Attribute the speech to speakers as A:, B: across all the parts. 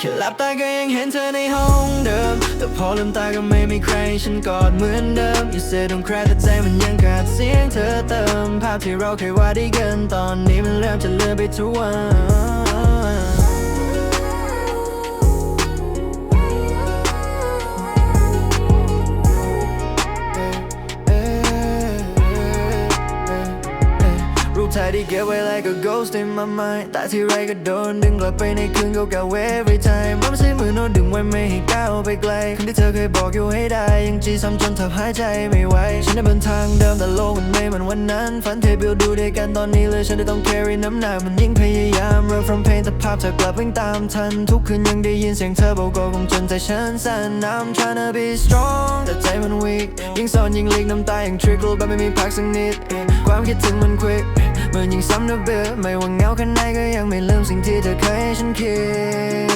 A: แค่หลับตาก็ยังเห็นเธอในห้องเดิม แต่พอลืมตาก็ไม่มีใครฉันกอดเหมือนเดิม You say don't cry แต่ใจมันยังขาดเสียงเธอเติม ภาพที่เราเคยว่าดีกันตอนนี้มันเริ่มจะเลือนไปทุกวัน รูปถ่ายที่เก็บไว้ like a ghost in my mind แต่ที่ไรก็โดนดึงกลับไปในคืนเก่าๆ every time มันไม่ใช่มือโน้ตดึงไว้ไม่ให้ก้าวไปไกลคำที่เธอเคยบอกอยู่ให้ได้ ยังจีซ้ำจนเธอหายใจไม่ไหวฉันได้บนทางเดิมแต่โลกมันไม่เหมือนวันนั้น ฝันเทบิวดูด้วยกันตอนนี้เลยฉันได้ต้อง carry น้ำหนักมันยิ่งพยายาม run from pain แต่ภาพเธอกลับวิ่งตามทัน ทุกคืนยังได้ยินเสียงเธอบอกก็คงจนใจฉันสั่น I'm tryna be strong แต่ใจมัน weak ยิ่งซอนยิ่งลีกน้ำตาอย่าง trickle แบบไม่มีพักสักนิด ความคิดถึงมัน quick มือนยิ่งซ้ำนะเบื่อไม่ว่าเหงาแค่ไหนก็ยังไม่ลืมสิ่งที่เธอเคยให้ฉันคิ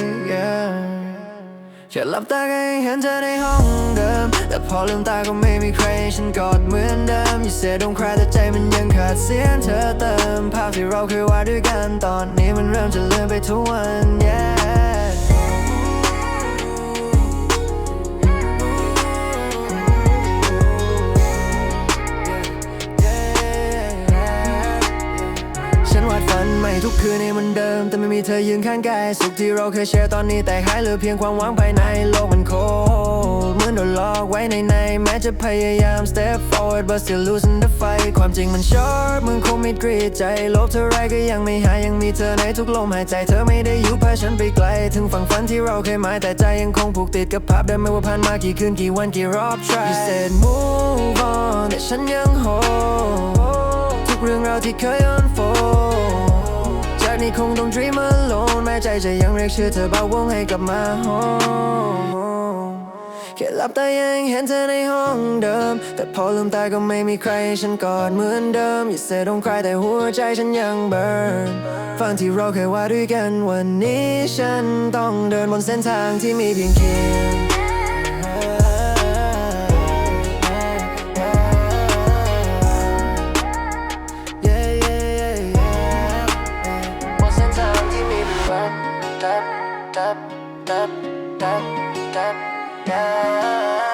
A: ด yeah แค่หลับตาก็ยังเห็นเธอในห้องเดิม แต่พอลืมตาก็ไม่มีใครให้ฉันกอดเหมือนเดิม You say don't cry แต่ใจมันยังขาดเสียงเธอเติม ภาพที่เราเคยวาดด้วยกันตอนนี้มันเริ่มจะเลือนไปทุกวัน yeah ใหม่ทุกคืนให้มันเดิม แต่ไม่มีเธอยืนข้างกาย สุขที่เราเคยแชร์ตอนนี้แต่หายเหลือเพียงความหวังภายในโลกมันโคตรเหมือนโดนหลอกไว้ในในแม้จะพยายาม step forward but still losing the fight ความจริงมัน sharp มึงคงไม่กรีดใจลบเท่าไรก็ยังไม่หายยังมีเธอในทุกลมหายใจเธอไม่ได้อยู่พาฉันไปไกล ถึงฝั่งฝันที่เราเคยหมายแต่ใจยังคงผูกติดกับภาพเดิมไม่ว่าผ่านมากี่คืนกี่วันกี่รอบ try You said move on แต่ฉันยัง hold ทุกเรื่องราวที่เคย unfold นี้คงต้อง dream alone แม้ใจจะยังเรียกชื่อเธอเบาวงให้กลับมา home แค่หลับตายังเห็นเธอในห้องเดิม แต่พอลืมตาก็ไม่มีใครให้ฉันกอดเหมือนเดิม You say don't cry แต่หัวใจฉันยัง burn ฟังที่เราเคยว่าด้วยกันวันนี้ฉันต้องเดินบนเส้นทางที่มีเพียงเคียง tap tap tap tap tap